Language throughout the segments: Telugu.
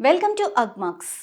Welcome to Agmax.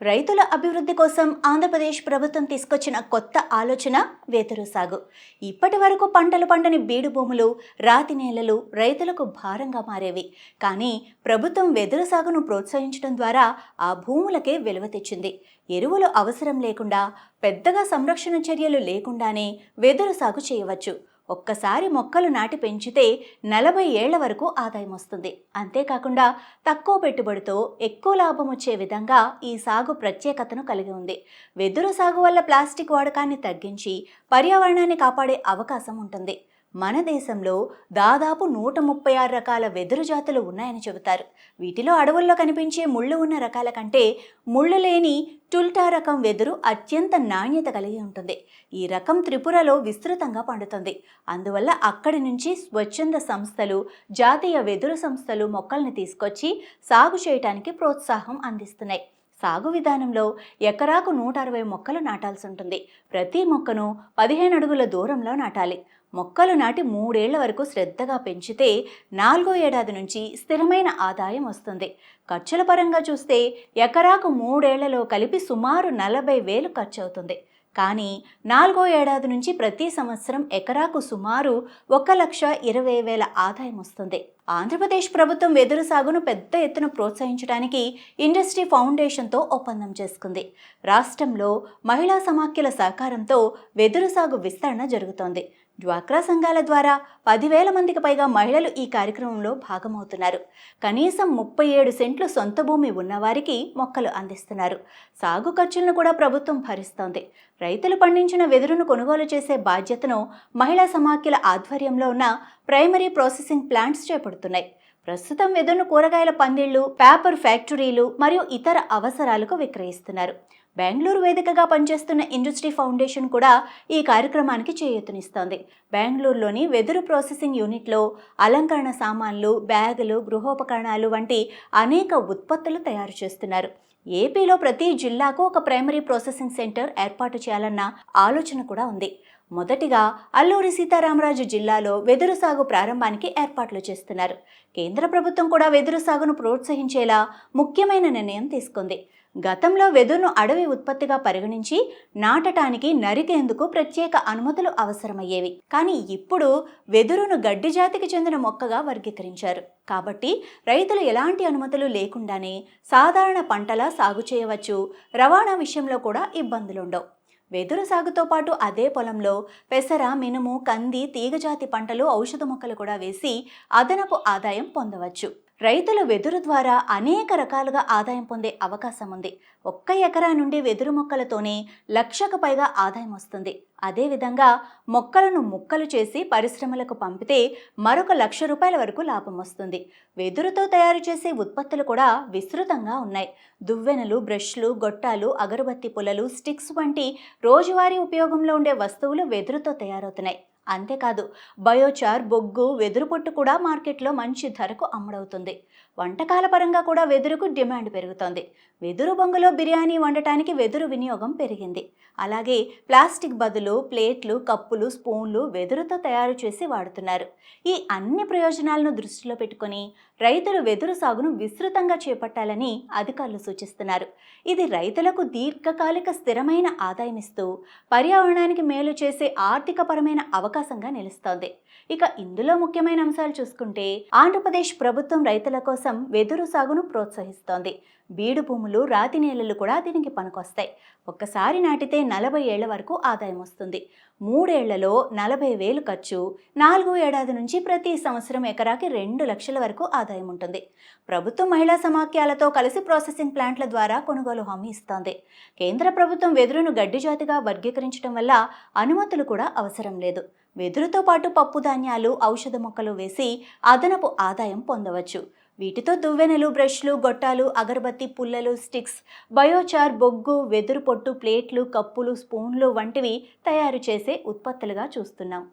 రైతుల అభివృద్ధి కోసం ఆంధ్రప్రదేశ్ ప్రభుత్వం తీసుకొచ్చిన కొత్త ఆలోచన వెదురు సాగు. ఇప్పటి వరకు పంటలు పండని బీడు భూములు రాతి నేలలు రైతులకు భారంగా మారేవి. కానీ ప్రభుత్వం వెదురు సాగును ప్రోత్సహించడం ద్వారా ఆ భూములకే విలువ తెచ్చింది. ఎరువులు అవసరం లేకుండా పెద్దగా సంరక్షణ చర్యలు లేకుండానే వెదురు సాగు చేయవచ్చు. ఒక్కసారి మొక్కలు నాటి పెంచితే నలభై ఏళ్ళ వరకు ఆదాయం వస్తుంది. అంతేకాకుండా తక్కువ పెట్టుబడితో ఎక్కువ లాభం వచ్చే విధంగా ఈ సాగు ప్రత్యేకతను కలిగి ఉంది. వెదురు సాగు వల్ల ప్లాస్టిక్ వాడకాన్ని తగ్గించి పర్యావరణాన్ని కాపాడే అవకాశం ఉంటుంది. మన దేశంలో దాదాపు నూట ముప్పై ఆరు రకాల వెదురు జాతులు ఉన్నాయని చెబుతారు. వీటిలో అడవుల్లో కనిపించే ముళ్ళు ఉన్న రకాల కంటే ముళ్ళు లేని టుల్టా రకం వెదురు అత్యంత నాణ్యత కలిగి ఉంటుంది. ఈ రకం త్రిపురలో విస్తృతంగా పండుతుంది. అందువల్ల అక్కడి నుంచి స్వచ్ఛంద సంస్థలు జాతీయ వెదురు సంస్థలు మొక్కల్ని తీసుకొచ్చి సాగు చేయటానికి ప్రోత్సాహం అందిస్తున్నాయి. సాగు విధానంలో ఎకరాకు నూట అరవై మొక్కలు నాటాల్సి ఉంటుంది. ప్రతి మొక్కను పదిహేను అడుగుల దూరంలో నాటాలి. మొక్కలు నాటి మూడేళ్ళ వరకు శ్రద్ధగా పెంచితే నాలుగో ఏడాది నుంచి స్థిరమైన ఆదాయం వస్తుంది. ఖర్చుల పరంగా చూస్తే ఎకరాకు మూడేళ్ళలో కలిపి సుమారు నలభై వేలు ఖర్చు అవుతుంది కానీ నాలుగో ఏడాది నుంచి ప్రతి సంవత్సరం ఎకరాకు సుమారు ఒక లక్ష ఇరవై వేల ఆదాయం వస్తుంది. ఆంధ్రప్రదేశ్ ప్రభుత్వం వెదురు సాగును పెద్ద ఎత్తున ప్రోత్సహించడానికి ఇండస్ట్రీ ఫౌండేషన్తో ఒప్పందం చేసుకుంది. రాష్ట్రంలో మహిళా సమాఖ్యల సహకారంతో వెదురు సాగు విస్తరణ జరుగుతోంది. డ్వాక్రా సంఘాల ద్వారా పదివేల మందికి పైగా మహిళలు ఈ కార్యక్రమంలో భాగమవుతున్నారు. కనీసం ముప్పై ఏడు సెంట్లు సొంత భూమి ఉన్నవారికి మొక్కలు అందిస్తున్నారు. సాగు ఖర్చులను కూడా ప్రభుత్వం భరిస్తోంది. రైతులు పండించిన వెదురును కొనుగోలు చేసే బాధ్యతను మహిళా సమాఖ్యల ఆధ్వర్యంలో ఉన్న ప్రైమరీ ప్రాసెసింగ్ ప్లాంట్స్ చేపడుతున్నాయి. ప్రస్తుతం వెదురును కూరగాయల పందిళ్ళు పేపర్ ఫ్యాక్టరీలు మరియు ఇతర అవసరాలకు విక్రయిస్తున్నారు. బెంగళూరు వేదికగా పనిచేస్తున్న ఇండస్ట్రీ ఫౌండేషన్ కూడా ఈ కార్యక్రమానికి చేయూతనిస్తోంది. బెంగళూరులోని వెదురు ప్రాసెసింగ్ యూనిట్లో అలంకరణ సామాన్లు బ్యాగులు గృహోపకరణాలు వంటి అనేక ఉత్పత్తులు తయారు చేస్తున్నారు. ఏపీలో ప్రతి జిల్లాకు ఒక ప్రైమరీ ప్రాసెసింగ్ సెంటర్ ఏర్పాటు చేయాలన్న ఆలోచన కూడా ఉంది. మొదటిగా అల్లూరి సీతారామరాజు జిల్లాలో వెదురు సాగు ప్రారంభానికి ఏర్పాట్లు చేస్తున్నారు. కేంద్ర ప్రభుత్వం కూడా వెదురు సాగును ప్రోత్సహించేలా ముఖ్యమైన నిర్ణయం తీసుకుంది. గతంలో వెదురును అడవి ఉత్పత్తిగా పరిగణించి నాటటానికి నరికేందుకు ప్రత్యేక అనుమతులు అవసరమయ్యేవి. కానీ ఇప్పుడు వెదురును గడ్డి జాతికి చెందిన మొక్కగా వర్గీకరించారు. కాబట్టి రైతులు ఎలాంటి అనుమతులు లేకుండానే సాధారణ పంటలా సాగు చేయవచ్చు. రవాణా విషయంలో కూడా ఇబ్బందులుండవు. వెదురు సాగుతో పాటు అదే పొలంలో పెసర మినుము కంది తీగజాతి పంటలు ఔషధ మొక్కలు కూడా వేసి అదనపు ఆదాయం పొందవచ్చు. రైతులు వెదురు ద్వారా అనేక రకాలుగా ఆదాయం పొందే అవకాశం ఉంది. ఒక్క ఎకరా నుండి వెదురు మొక్కలతోనే లక్షకు పైగా ఆదాయం వస్తుంది. అదేవిధంగా మొక్కలను ముక్కలు చేసి పరిశ్రమలకు పంపితే మరొక లక్ష రూపాయల వరకు లాభం వస్తుంది. వెదురుతో తయారు చేసే ఉత్పత్తులు కూడా విస్తృతంగా ఉన్నాయి. దువ్వెనలు బ్రష్లు గొట్టాలు అగరబత్తి పుల్లలు స్టిక్స్ వంటి రోజువారీ ఉపయోగంలో ఉండే వస్తువులు వెదురుతో తయారవుతున్నాయి. అంతేకాదు బయోచార్ బొగ్గు వెదురు పొట్టు కూడా మార్కెట్లో మంచి ధరకు అమ్ముడవుతుంది. వంటకాల పరంగా కూడా వెదురుకు డిమాండ్ పెరుగుతోంది. వెదురు బొంగులో బిర్యానీ వండటానికి వెదురు వినియోగం పెరిగింది. అలాగే ప్లాస్టిక్ బదులు ప్లేట్లు కప్పులు స్పూన్లు వెదురుతో తయారు చేసి వాడుతున్నారు. ఈ అన్ని ప్రయోజనాలను దృష్టిలో పెట్టుకొని రైతులు వెదురు సాగును విస్తృతంగా చేపట్టాలని అధికారులు సూచిస్తున్నారు. ఇది రైతులకు దీర్ఘకాలిక స్థిరమైన ఆదాయం ఇస్తూ పర్యావరణానికి మేలు చేసే ఆర్థికపరమైన అవకాశంగా నిలుస్తోంది. ఇక ఇందులో ముఖ్యమైన అంశాలు చూసుకుంటే ఆంధ్రప్రదేశ్ ప్రభుత్వం రైతుల కోసం వెదురు సాగును ప్రోత్సహిస్తోంది. బీడు భూములు రాతి నేలలు కూడా దీనికి పనికొస్తాయి. ఒక్కసారి నాటితే నలభై ఏళ్ళ వరకు ఆదాయం వస్తుంది. మూడేళ్ళలో నలభై వేలు ఖర్చు నాలుగో ఏడాది నుంచి ప్రతి సంవత్సరం ఎకరాకి రెండు లక్షల వరకు ఆదాయం ఉంటుంది. ప్రభుత్వం మహిళా సమాఖ్యాలతో కలిసి ప్రాసెసింగ్ ప్లాంట్ల ద్వారా కొనుగోలు హామీ ఇస్తోంది. కేంద్ర ప్రభుత్వం వెదురును గడ్డి జాతిగా వర్గీకరించడం వల్ల అనుమతులు కూడా అవసరం లేదు. వెదురుతో పాటు పప్పు ధాన్యాలు ఔషధ మొక్కలు వేసి అదనపు ఆదాయం పొందవచ్చు. వీటితో దువ్వెనలు బ్రష్లు గొట్టాలు అగరబత్తి పుల్లలు స్టిక్స్ బయోచార్ బొగ్గు వెదురు పొట్టు ప్లేట్లు కప్పులు స్పూన్లు వంటివి తయారు చేసే ఉత్పత్తులుగా చూస్తున్నాం.